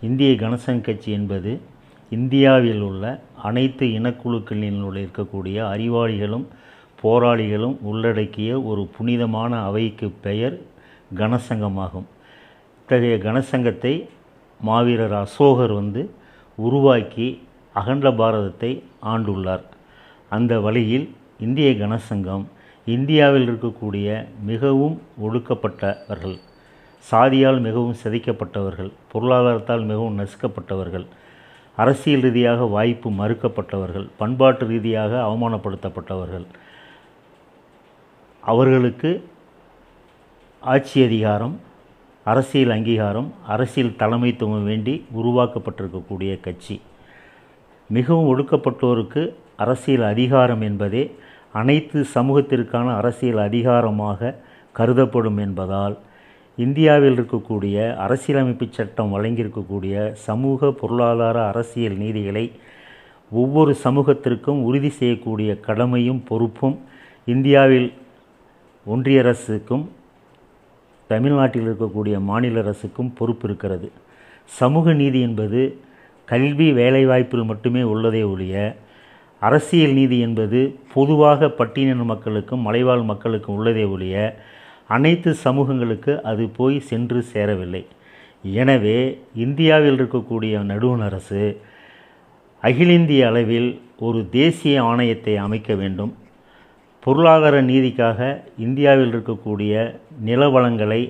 இந்திய கணசங்க கட்சி என்பது இந்தியாவில் உள்ள அனைத்து இனக்குழுக்களில் இருக்கக்கூடிய அறிவாளிகளும் போராளிகளும் உள்ளடக்கிய ஒரு புனிதமான அவைக்கு பெயர் கணசங்கமாகும் இத்தகைய கணசங்கத்தை மாவீரர் அசோகர் வந்து உருவாக்கி அகண்ட பாரதத்தை ஆண்டுள்ளார். அந்த வழியில் இந்திய கணசங்கம் இந்தியாவில் இருக்கக்கூடிய மிகவும் ஒடுக்கப்பட்டவர்கள். சாதியால் மிகவும் சிதைக்கப்பட்டவர்கள் பொருளாதாரத்தால் மிகவும் நசுக்கப்பட்டவர்கள் அரசியல் ரீதியாக வாய்ப்பு மறுக்கப்பட்டவர்கள் பண்பாட்டு ரீதியாக அவமானப்படுத்தப்பட்டவர்கள். அவர்களுக்கு ஆட்சி அதிகாரம் அரசியல் அங்கீகாரம் அரசியல் தலைமைத்துவம் வேண்டி உருவாக்கப்பட்டிருக்கக்கூடிய கட்சி. மிகவும் ஒடுக்கப்பட்டோருக்கு அரசியல் அதிகாரம் என்பதே அனைத்து சமூகத்திற்கான அரசியல் அதிகாரமாக கருதப்படும் என்பதால் இந்தியாவில் இருக்கக்கூடிய அரசியலமைப்பு சட்டம் வழங்கியிருக்கக்கூடிய சமூக பொருளாதார அரசியல் நீதிகளை ஒவ்வொரு சமூகத்திற்கும் உறுதி செய்யக்கூடிய கடமையும் பொறுப்பும் இந்தியாவில் ஒன்றிய அரசுக்கும் தமிழ்நாட்டில் இருக்கக்கூடிய மாநில அரசுக்கும் பொறுப்பு இருக்கிறது. சமூக நீதி என்பது கல்வி வேலைவாய்ப்பில் மட்டுமே உள்ளதே ஒழிய அரசியல் நீதி என்பது பொதுவாக பட்டியலின மக்களுக்கும் மலைவாழ் மக்களுக்கும் உள்ளதே ஒழிய அனைத்து சமூகங்களுக்கு அது போய் சென்று சேரவில்லை. எனவே இந்தியாவில் இருக்கக்கூடிய நடுவண் அரசு அகில இந்திய அளவில் ஒரு தேசிய ஆணையத்தை அமைக்க வேண்டும். பொருளாதார நீதிக்காக இந்தியாவில் இருக்கக்கூடிய நிலவளங்களை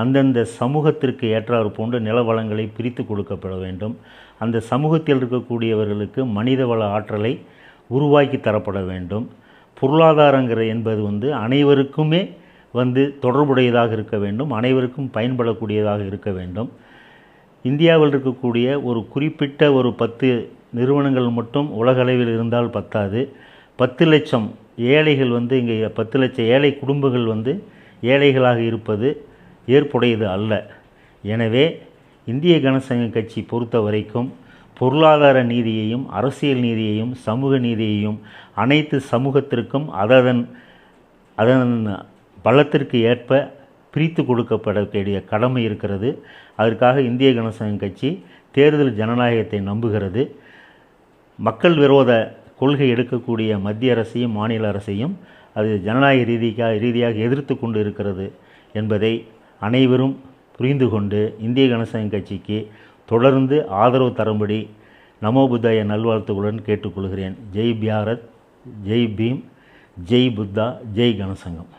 அந்தந்த சமூகத்திற்கு ஏற்றாறு போன்ற நிலவளங்களை பிரித்து கொடுக்கப்பட வேண்டும். அந்த சமூகத்தில் இருக்கக்கூடியவர்களுக்கு மனிதவள ஆற்றலை உருவாக்கி தரப்பட வேண்டும். பொருளாதாரங்கிற என்பது வந்து அனைவருக்குமே வந்து தொடர்புடையதாக இருக்க வேண்டும். அனைவருக்கும் பயன்படக்கூடியதாக இருக்க வேண்டும். இந்தியாவில் இருக்கக்கூடிய ஒரு குறிப்பிட்ட ஒரு பத்து நிறுவனங்கள் மட்டும் உலகளவில் இருந்தால் பத்தாது. பத்து லட்சம் ஏழைகள் வந்து இங்கே பத்து லட்சம் ஏழை குடும்பங்கள் வந்து ஏழைகளாக இருப்பது ஏற்புடையது அல்ல. எனவே இந்திய கனசங்க கட்சி பொறுத்த வரைக்கும் பொருளாதார நீதியையும் அரசியல் நீதியையும் சமூக நீதியையும் அனைத்து சமூகத்திற்கும் அதன் அதன் பலத்திற்கு ஏற்ப பிரித்து கொடுக்கப்படக்கூடிய கடமை இருக்கிறது. அதற்காக இந்திய கனசங்க கட்சி தேர்தல் ஜனநாயகத்தை நம்புகிறது. மக்கள் விரோத கொள்கை எடுக்கக்கூடிய மத்திய அரசையும் மாநில அரசையும் அது ஜனநாயக ரீதியாக ரீதியாக எதிர்த்து கொண்டு இருக்கிறது என்பதை அனைவரும் புரிந்து கொண்டு இந்திய கனசங்க கட்சிக்கு தொடர்ந்து ஆதரவு தரும்படி நமோ புத்தாய நல்வாழ்த்துகளுடன் கேட்டுக்கொள்கிறேன். ஜெய் பியாரத் ஜெய் பீம் ஜெய் புத்தா ஜெய் கனசங்கம்